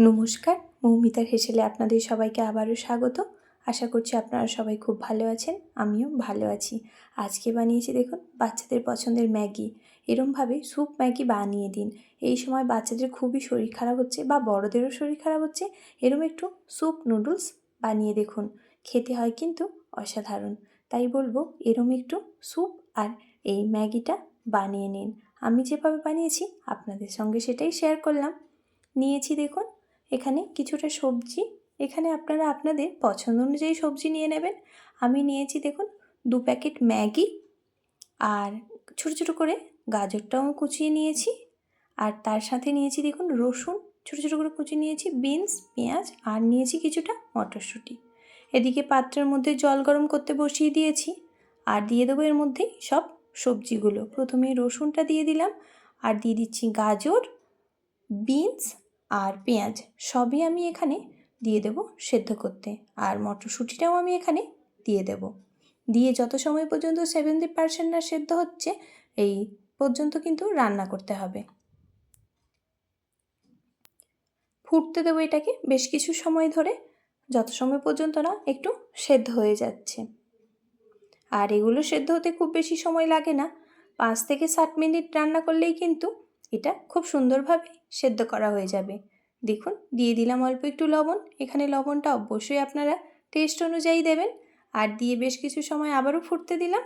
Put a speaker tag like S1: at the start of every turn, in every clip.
S1: নমস্কার, মৌমিতার হেসেলে আপনাদের সবাইকে আবারও স্বাগত। আশা করছি আপনারা সবাই খুব ভালো আছেন, আমিও ভালো আছি। আজকে বানিয়েছি দেখুন, বাচ্চাদের পছন্দের ম্যাগি। এরমভাবে স্যুপ ম্যাগি বানিয়ে দিন। এই সময় বাচ্চাদের খুবই শরীর খারাপ হচ্ছে বা বড়দেরও শরীর খারাপ হচ্ছে, এরম একটু স্যুপ নুডলস বানিয়ে দেখুন। খেতে হয় কিন্তু অসাধারণ। তাই বলব, এরম একটু স্যুপ আর এই ম্যাগিটা বানিয়ে নিন। আমি যেভাবে বানিয়েছি, আপনাদের সঙ্গে সেটাই শেয়ার করলাম। নিয়েছি দেখুন এখানে কিছুটা সবজি। এখানে আপনারা আপনাদের পছন্দ অনুযায়ী সবজি নিয়ে নেবেন। আমি নিয়েছি দেখুন দু প্যাকেট ম্যাগি আর ছোটো ছোটো করে গাজরটাও কুচিয়ে নিয়েছি। আর তার সাথে নিয়েছি দেখুন রসুন, ছোটো ছোটো করে কুচিয়ে নিয়েছি, বিনস, পেঁয়াজ আর নিয়েছি কিছুটা মটরশুঁটি। এদিকে পাত্রের মধ্যে জল গরম করতে বসিয়ে দিয়েছি আর দিয়ে দেবো এর মধ্যেই সব সবজিগুলো। প্রথমে রসুনটা দিয়ে দিলাম আর দিয়ে দিচ্ছি গাজর, বিনস আর পেঁয়াজ সবই আমি এখানে দিয়ে দেব সেদ্ধ করতে। আর মটরশুঁটিটাও আমি এখানে দিয়ে দেব। দিয়ে যত সময় পর্যন্ত সেভেন্টি পার্সেন্ট না সেদ্ধ হচ্ছে, এই পর্যন্ত কিন্তু রান্না করতে হবে। ফুটতে দেবো এটাকে বেশ কিছু সময় ধরে, যত সময় পর্যন্ত না একটু সেদ্ধ হয়ে যাচ্ছে। আর এগুলো সেদ্ধ হতে খুব বেশি সময় লাগে না। পাঁচ থেকে ষাট মিনিট রান্না করলেই কিন্তু এটা খুব সুন্দরভাবে সেদ্ধ করা হয়ে যাবে। দেখুন, দিয়ে দিলাম অল্প একটু লবণ। এখানে লবণটা অবশ্যই আপনারা টেস্ট অনুযায়ী দেবেন। আর দিয়ে বেশ কিছু সময় আবারও ফুটতে দিলাম।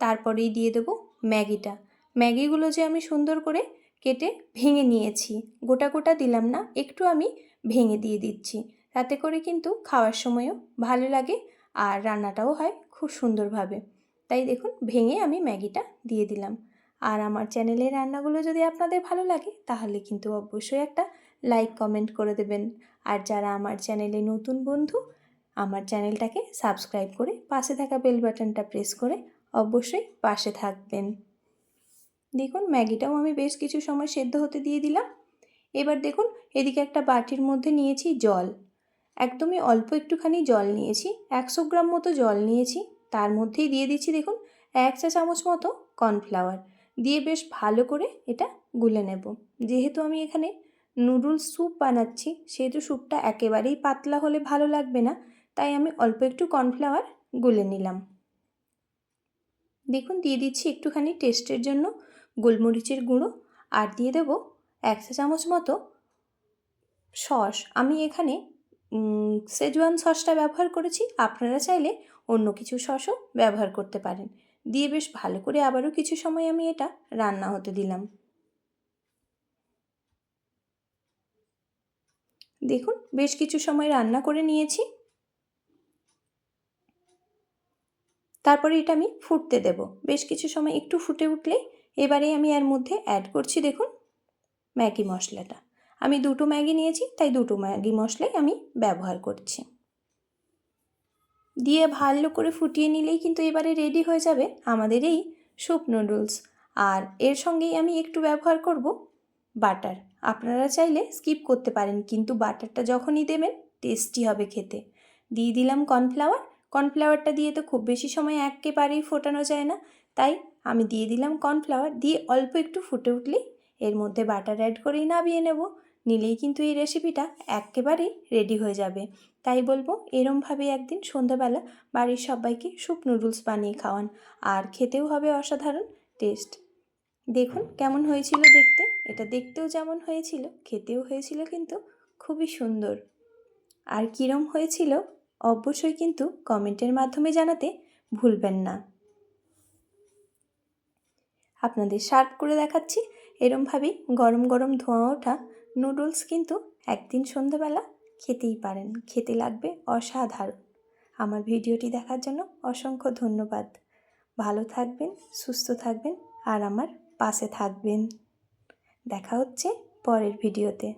S1: তারপরেই দিয়ে দেবো ম্যাগিটা। ম্যাগিগুলো যে আমি সুন্দর করে কেটে ভেঙে নিয়েছি, গোটা গোটা দিলাম না, একটু আমি ভেঙে দিয়ে দিচ্ছি। তাতে করে কিন্তু খাওয়ার সময়ও ভালো লাগে আর রান্নাটাও হয় খুব সুন্দরভাবে। তাই দেখুন, ভেঙে আমি ম্যাগিটা দিয়ে দিলাম। আর আমার চ্যানেলের রান্নাগুলো যদি আপনাদের ভালো লাগে, তাহলে কিন্তু অবশ্যই একটা লাইক কমেন্ট করে দেবেন। আর যারা আমার চ্যানেলে নতুন বন্ধু, আমার চ্যানেলটাকে সাবস্ক্রাইব করে পাশে থাকা বেল বাটনটা প্রেস করে অবশ্যই পাশে থাকবেন। দেখুন, ম্যাগিটাও আমি বেশ কিছু সময় সেদ্ধ হতে দিয়ে দিলাম। এবার দেখুন, এদিকে একটা বাটির মধ্যে নিয়েছি জল। একদমই অল্প একটুখানি জল নিয়েছি, একশো গ্রাম মতো জল নিয়েছি। তার মধ্যেই দিয়ে দিচ্ছি দেখুন, এক চা চামচ মতো কর্নফ্লাওয়ার দিয়ে বেশ ভালো করে এটা গুলে নেব। যেহেতু আমি এখানে নুডলস স্যুপ বানাচ্ছি, সেহেতু স্যুপটা একেবারেই পাতলা হলে ভালো লাগবে না, তাই আমি অল্প একটু কর্নফ্লাওয়ার গুলে নিলাম। দেখুন, দিয়ে দিচ্ছি একটুখানি টেস্টের জন্য গোলমরিচের গুঁড়ো, আর দিয়ে দেবো এক চা চামচ মতো সস। আমি এখানে সেজওয়ান সসটা ব্যবহার করেছি, আপনারা চাইলে অন্য কিছু সসও ব্যবহার করতে পারেন। দিয়ে বেশ ভালো করে আবারও কিছু সময় আমি এটা রান্না হতে দিলাম। দেখুন, বেশ কিছু সময় রান্না করে নিয়েছি। তারপরে এটা আমি ফুটতে দেব। বেশ কিছু সময় একটু ফুটে উঠলে এবারে আমি এর মধ্যে অ্যাড করছি, দেখুন, ম্যাগি মশলাটা। আমি দুটো ম্যাগি নিয়েছি, তাই দুটো ম্যাগি মশলাই আমি ব্যবহার করছি। দিয়ে ভালো করে ফুটিয়ে নিলেই কিন্তু এবারে রেডি হয়ে যাবে আমাদের এই স্যুপ নুডলস আর এর সঙ্গেই আমি একটু ব্যবহার করব বাটার আপনারা চাইলে স্কিপ করতে পারেন, কিন্তু বাটারটা যখনই দেবেন টেস্টি হবে খেতে। দিয়ে দিলাম কর্নফ্লাওয়ার কর্নফ্লাওয়ারটা দিয়ে তো খুব বেশি সময় একেবারেই ফোটানো যায় না, তাই আমি দিয়ে দিলাম কর্নফ্লাওয়ার দিয়ে অল্প একটু ফুটে উঠলেই এর মধ্যে বাটার অ্যাড করেই নাবিয়ে নেব। নিলেই কিন্তু এই রেসিপিটা একেবারেই রেডি হয়ে যাবে। তাই বলব এরমভাবে একদিন সন্ধ্যাবেলা বাড়ির সবাইকে স্যুপ নুডলস বানিয়ে খাওয়ান, আর খেতেও হবে অসাধারণ টেস্ট দেখুন কেমন হয়েছিল দেখতে, এটা দেখতেও যেমন হয়েছিল, খেতেও হয়েছিল কিন্তু খুবই সুন্দর। আর কীরম হয়েছিল অবশ্যই কিন্তু কমেন্টের মাধ্যমে জানাতে ভুলবেন না। আপনাদের সার্ভ করে দেখাচ্ছি, এরমভাবেই গরম গরম ধোঁয়া ওঠা নুডলস কিন্তু একদিন সন্ধ্যাবেলা খেতেই পারেন। খেতে লাগবে অসাধারণ। আমার ভিডিওটি দেখার জন্য অসংখ্য ধন্যবাদ। ভালো থাকবেন, সুস্থ থাকবেন আর আমার পাশে থাকবেন। দেখা হচ্ছে পরের ভিডিওতে।